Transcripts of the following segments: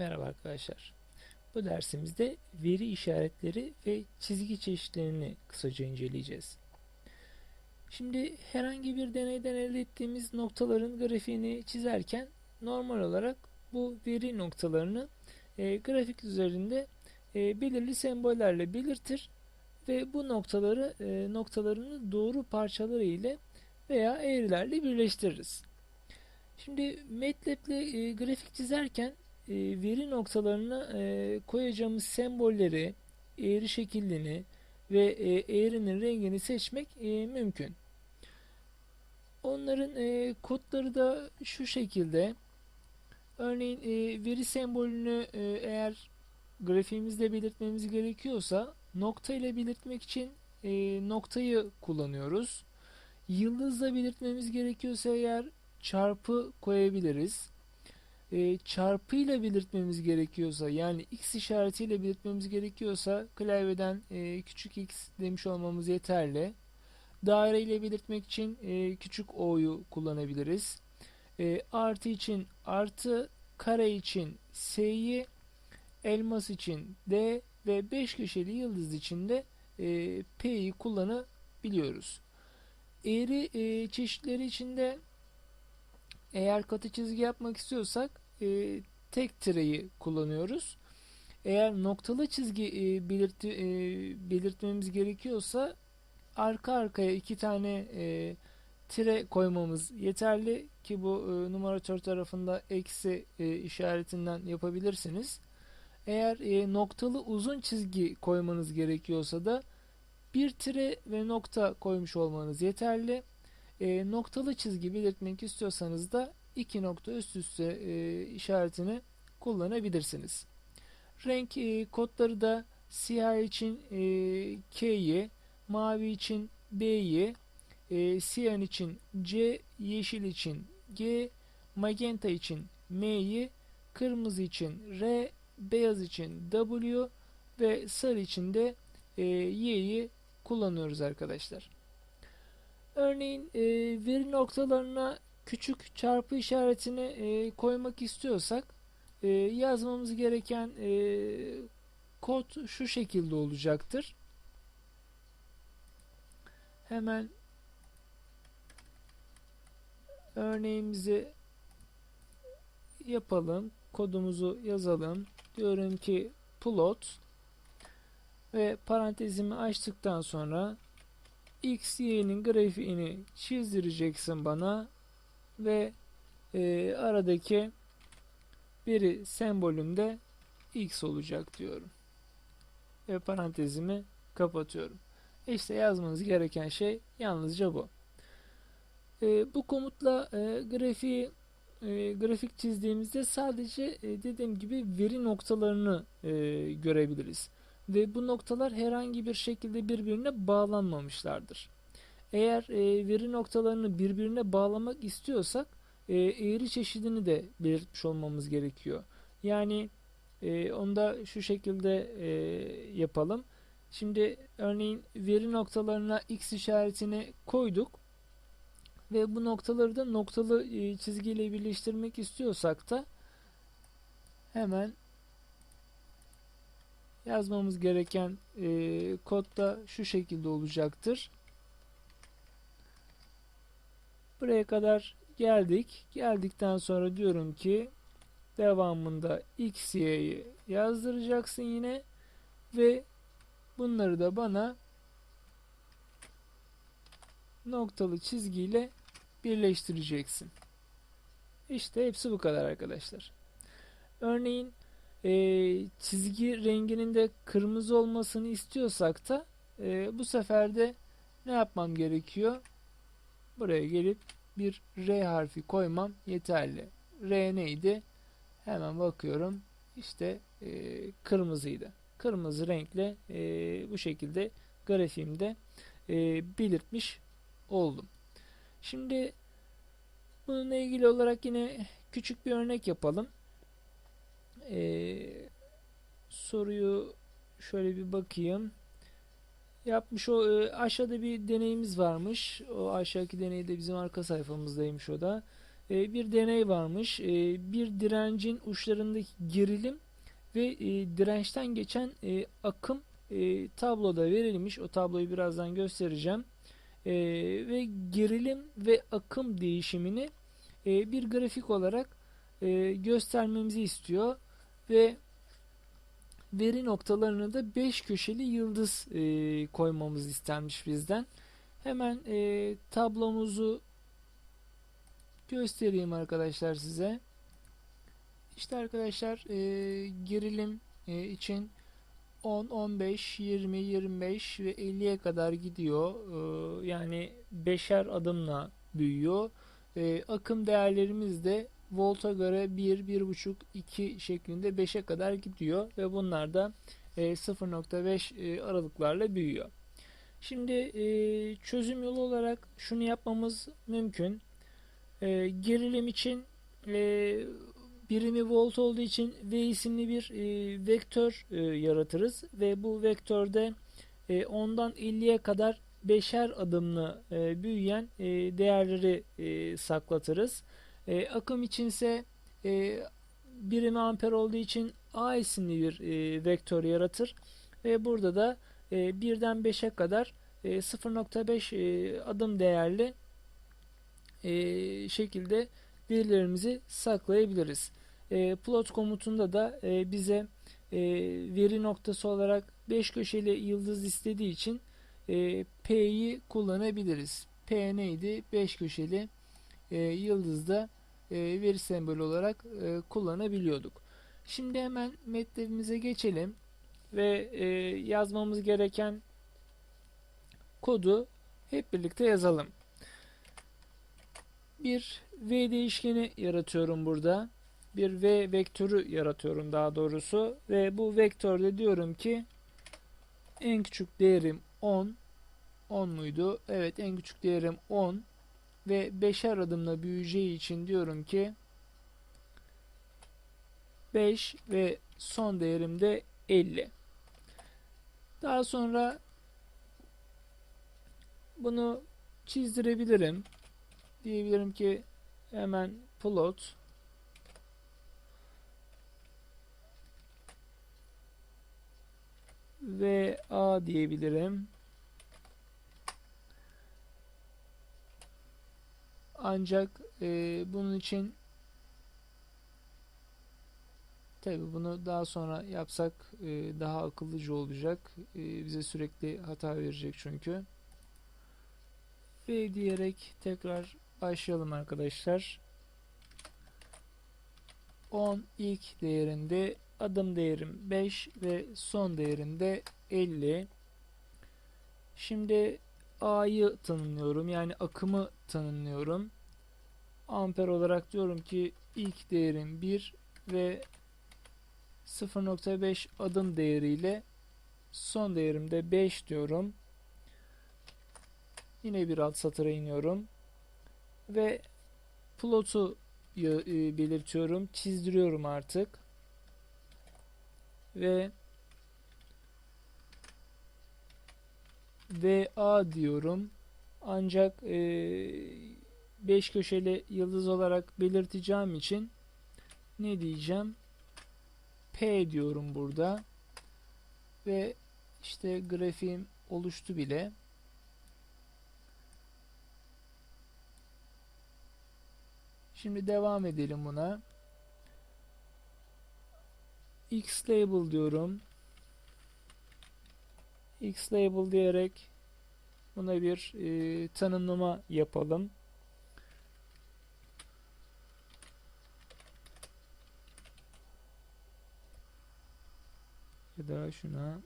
Merhaba arkadaşlar. Bu dersimizde veri işaretleri ve çizgi çeşitlerini kısaca inceleyeceğiz. Şimdi herhangi bir deneyden elde ettiğimiz noktaların grafiğini çizerken normal olarak bu veri noktalarını e, grafik üzerinde e, belirli sembollerle belirtir ve bu noktaları e, noktalarını doğru parçaları ile veya eğrilerle birleştiririz. Şimdi MATLAB ile e, grafik çizerken e, veri noktalarına e, koyacağımız sembolleri, eğri şekilini ve e, eğrinin rengini seçmek mümkün. Onların kodları da şu şekilde. Örneğin veri sembolünü eğer grafiğimizde belirtmemiz gerekiyorsa nokta ile belirtmek için noktayı kullanıyoruz. Yıldızla belirtmemiz gerekiyorsa eğer çarpı koyabiliriz. E, çarpıyla belirtmemiz gerekiyorsa yani x işaretiyle belirtmemiz gerekiyorsa klavyeden e, küçük x demiş olmamız yeterli. Daire ile belirtmek için e, küçük o'yu kullanabiliriz. E, artı için artı, kare için s'yi, elmas için d ve 5 köşeli yıldız için de e, p'yi kullanabiliyoruz. Eğri e, çeşitleri içinde eğer katı çizgi yapmak istiyorsak e, tek tireyi kullanıyoruz. Eğer noktalı çizgi e, belirti, e, belirtmemiz gerekiyorsa arka arkaya iki tane e, tire koymamız yeterli ki bu e, numaratör tarafında eksi e, işaretinden yapabilirsiniz. Eğer e, noktalı uzun çizgi koymanız gerekiyorsa da bir tire ve nokta koymuş olmanız yeterli. E, noktalı çizgi belirtmek istiyorsanız da iki nokta üst üste e, işaretini kullanabilirsiniz. Renk e, kodları da siyah için e, K'yi, mavi için B'yi, e, siyah için C, yeşil için G, magenta için M'yi, kırmızı için R, beyaz için W ve sarı için de e, Y'yi kullanıyoruz arkadaşlar. Örneğin e, veri noktalarına küçük çarpı işaretini e, koymak istiyorsak e, yazmamız gereken e, kod şu şekilde olacaktır. Hemen örneğimizi yapalım. Kodumuzu yazalım. Diyorum ki plot ve parantezimi açtıktan sonra x, y'nin grafiğini çizdireceksin bana ve e, aradaki biri sembolümde x olacak diyorum. Ve parantezimi kapatıyorum. İşte yazmanız gereken şey yalnızca bu. E, bu komutla e, grafiği e, grafik çizdiğimizde sadece e, dediğim gibi veri noktalarını e, görebiliriz. Ve bu noktalar herhangi bir şekilde birbirine bağlanmamışlardır. Eğer e, veri noktalarını birbirine bağlamak istiyorsak e, eğri çeşidini de belirtmiş olmamız gerekiyor. Yani e, onu da şu şekilde e, yapalım. Şimdi örneğin veri noktalarına x işaretini koyduk ve bu noktaları da noktalı e, çizgiyle birleştirmek istiyorsak da hemen yazmamız gereken e, kod da şu şekilde olacaktır. Buraya kadar geldik. Geldikten sonra diyorum ki devamında x, y'yi yazdıracaksın yine ve bunları da bana noktalı çizgiyle birleştireceksin. İşte hepsi bu kadar arkadaşlar. Örneğin e, çizgi renginin de kırmızı olmasını istiyorsak da e, bu sefer de ne yapmam gerekiyor? Buraya gelip bir R harfi koymam yeterli. R neydi? Hemen bakıyorum. İşte e, kırmızıydı. Kırmızı renkle e, bu şekilde grafiğimde e, belirtmiş oldum. Şimdi bununla ilgili olarak yine küçük bir örnek yapalım. Ee, soruyu şöyle bir bakayım. Yapmış o e, aşağıda bir deneyimiz varmış. O aşağıdaki deney de bizim arka sayfamızdaymış o da. e, bir deney varmış. E, bir direncin uçlarındaki gerilim ve e, dirençten geçen e, akım e, tabloda verilmiş. O tabloyu birazdan göstereceğim. E, ve gerilim ve akım değişimini e, bir grafik olarak e, göstermemizi istiyor ve veri noktalarını da 5 köşeli yıldız e, koymamız istenmiş bizden. Hemen e, tablomuzu göstereyim arkadaşlar size. İşte arkadaşlar e, gerilim e, için 10, 15, 20, 25 ve 50'ye kadar gidiyor. E, yani beşer adımla büyüyor. E, akım değerlerimiz de volta göre 1, 1.5, 2 şeklinde 5'e kadar gidiyor ve bunlar da e, 0.5 e, aralıklarla büyüyor. Şimdi e, çözüm yolu olarak şunu yapmamız mümkün. E, gerilim için e, birimi volt olduğu için V isimli bir e, vektör e, yaratırız ve bu vektörde e, 10'dan 50'ye kadar beşer adımlı e, büyüyen e, değerleri e, saklatırız. E, akım içinse e, birimi amper olduğu için A isimli bir e, vektör yaratır ve burada da e, birden 5'e kadar e, 0.5 e, adım değerli e, şekilde verilerimizi saklayabiliriz. E, plot komutunda da e, bize e, veri noktası olarak 5 köşeli yıldız istediği için e, P'yi kullanabiliriz. P neydi? 5 köşeli e, yıldızda e, veri sembolü olarak e, kullanabiliyorduk. Şimdi hemen MATLAB'imize geçelim ve e, yazmamız gereken kodu hep birlikte yazalım. Bir V değişkeni yaratıyorum burada. Bir V vektörü yaratıyorum daha doğrusu ve bu vektörde diyorum ki en küçük değerim 10 10 muydu? Evet en küçük değerim 10 ve beşer adımla büyüyeceği için diyorum ki 5 ve son değerim de 50. Daha sonra bunu çizdirebilirim. Diyebilirim ki hemen plot ve A diyebilirim. Ancak e, bunun için tabi bunu daha sonra yapsak e, daha akıllıca olacak. E, bize sürekli hata verecek çünkü. Ve diyerek tekrar başlayalım arkadaşlar. 10 ilk değerinde adım değerim 5 ve son değerinde 50. Şimdi A'yı tanımlıyorum. Yani akımı tanımlıyorum. Amper olarak diyorum ki ilk değerim 1 ve 0.5 adım değeriyle son değerim de 5 diyorum. Yine bir alt satıra iniyorum. Ve plotu e, belirtiyorum. Çizdiriyorum artık. Ve VA diyorum. Ancak 5 e, köşeli yıldız olarak belirteceğim için ne diyeceğim? P diyorum burada. Ve işte grafiğim oluştu bile. Şimdi devam edelim buna. X label diyorum. X label diyerek buna bir e, tanımlama yapalım. Ya da şuna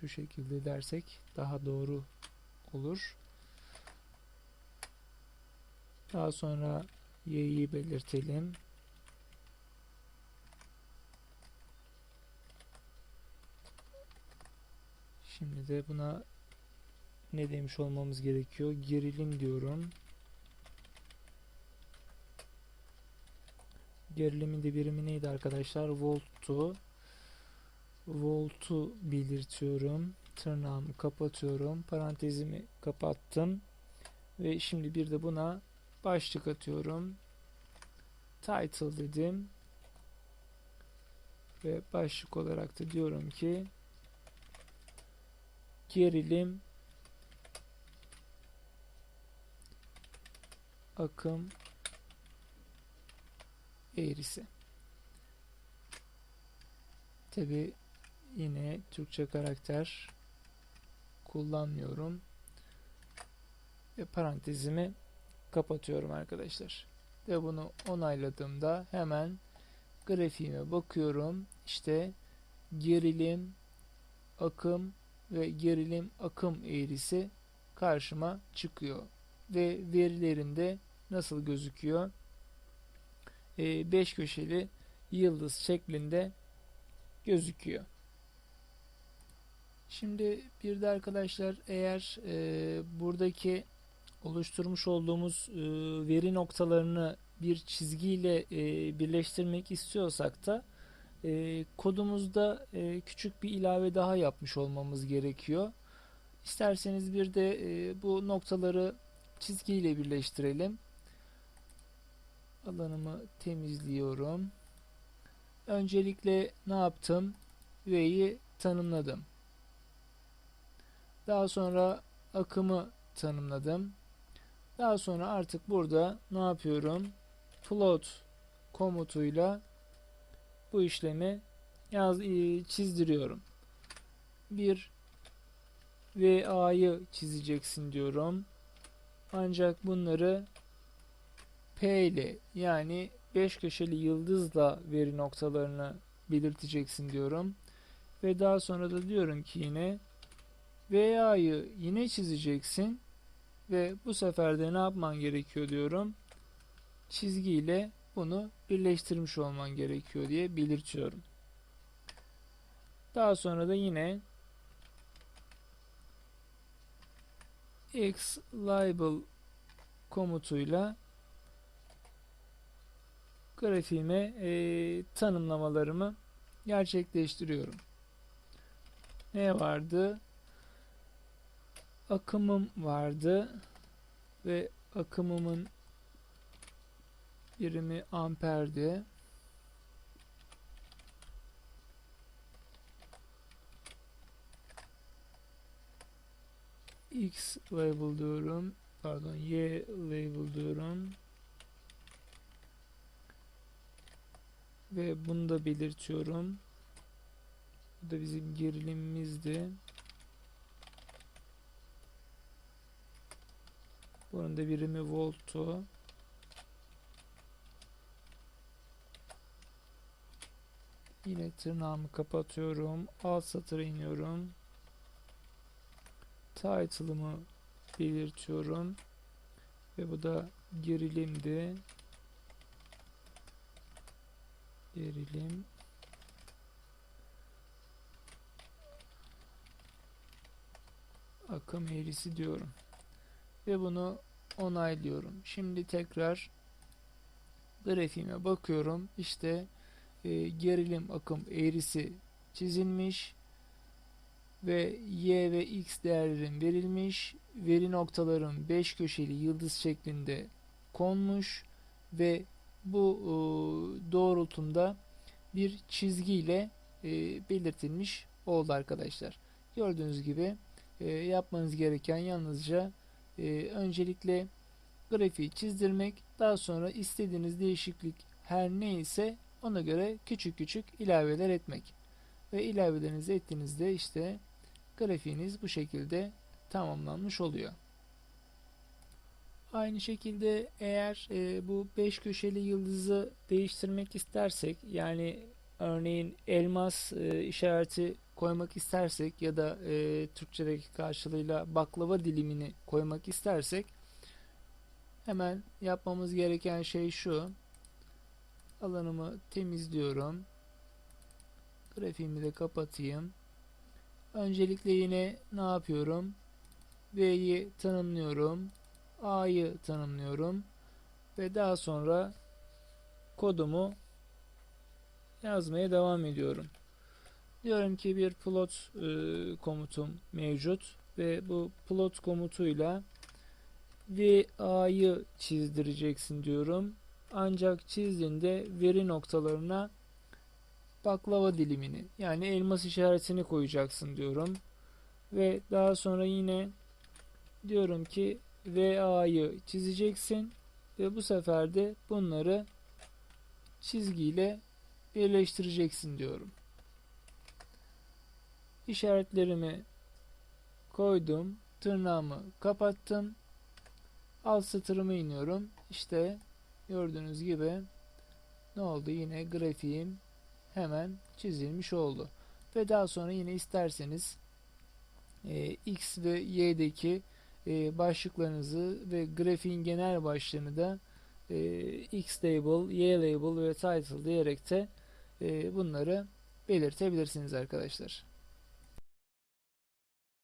şu şekilde dersek daha doğru olur. Daha sonra y'yi belirtelim. Şimdi de buna ne demiş olmamız gerekiyor? Gerilim diyorum. Gerilimin de birimi neydi arkadaşlar? Volttu. Volt'u belirtiyorum. tırnağımı kapatıyorum. Parantezimi kapattım. Ve şimdi bir de buna başlık atıyorum. Title dedim. Ve başlık olarak da diyorum ki gerilim akım eğrisi. Tabi yine Türkçe karakter kullanmıyorum. Ve parantezimi kapatıyorum arkadaşlar. Ve bunu onayladığımda hemen grafiğime bakıyorum. İşte gerilim, akım ve gerilim akım eğrisi karşıma çıkıyor. Ve verilerinde nasıl gözüküyor? 5 köşeli yıldız şeklinde gözüküyor. Şimdi bir de arkadaşlar eğer e, buradaki oluşturmuş olduğumuz e, veri noktalarını bir çizgiyle e, birleştirmek istiyorsak da e, kodumuzda e, küçük bir ilave daha yapmış olmamız gerekiyor. İsterseniz bir de e, bu noktaları çizgiyle birleştirelim. Alanımı temizliyorum. Öncelikle ne yaptım? V'yi tanımladım. Daha sonra akımı tanımladım. Daha sonra artık burada ne yapıyorum? Float komutuyla bu işlemi yaz, e, çizdiriyorum. Bir VA'yı çizeceksin diyorum. Ancak bunları P ile yani 5 köşeli yıldızla veri noktalarını belirteceksin diyorum. Ve daha sonra da diyorum ki yine VA'yı yine çizeceksin ve bu sefer de ne yapman gerekiyor diyorum. Çizgiyle bunu birleştirmiş olman gerekiyor diye belirtiyorum. Daha sonra da yine x label komutuyla grafiğime e, tanımlamalarımı gerçekleştiriyorum. Ne vardı? Akımım vardı ve akımımın birimi amperdi. X label diyorum. Pardon Y label diyorum. Ve bunu da belirtiyorum. Bu da bizim gerilimimizdi. Bunun da birimi voltu. Yine tırnağımı kapatıyorum. Alt satıra iniyorum. Title'ımı belirtiyorum. Ve bu da gerilimdi. Gerilim. Akım eğrisi diyorum. Ve bunu onaylıyorum. Şimdi tekrar grafiğime bakıyorum. İşte e, gerilim akım eğrisi çizilmiş ve y ve x değerlerin verilmiş. Veri noktaların 5 köşeli yıldız şeklinde konmuş ve bu e, doğrultumda bir çizgiyle e, belirtilmiş oldu arkadaşlar. Gördüğünüz gibi e, yapmanız gereken yalnızca e, öncelikle grafiği çizdirmek daha sonra istediğiniz değişiklik her neyse ona göre küçük küçük ilaveler etmek. Ve ilavelerinizi ettiğinizde işte grafiğiniz bu şekilde tamamlanmış oluyor. Aynı şekilde eğer e, bu 5 köşeli yıldızı değiştirmek istersek yani örneğin elmas e, işareti koymak istersek ya da e, Türkçedeki karşılığıyla baklava dilimini koymak istersek hemen yapmamız gereken şey şu alanımı temizliyorum. Grafiğimi de kapatayım. Öncelikle yine ne yapıyorum? V'yi tanımlıyorum. A'yı tanımlıyorum. Ve daha sonra kodumu yazmaya devam ediyorum. Diyorum ki bir plot e, komutum mevcut ve bu plot komutuyla VA'yı çizdireceksin diyorum. Ancak çizdiğinde veri noktalarına baklava dilimini yani elmas işaretini koyacaksın diyorum. Ve daha sonra yine diyorum ki VA'yı çizeceksin ve bu sefer de bunları çizgiyle birleştireceksin diyorum. İşaretlerimi koydum. Tırnağımı kapattım. Alt satırıma iniyorum. İşte gördüğünüz gibi ne oldu? Yine grafiğim hemen çizilmiş oldu. Ve daha sonra yine isterseniz e, X ve Y'deki e, başlıklarınızı ve grafiğin genel başlığını da e, X label, Y label ve title diyerek de e, bunları belirtebilirsiniz arkadaşlar.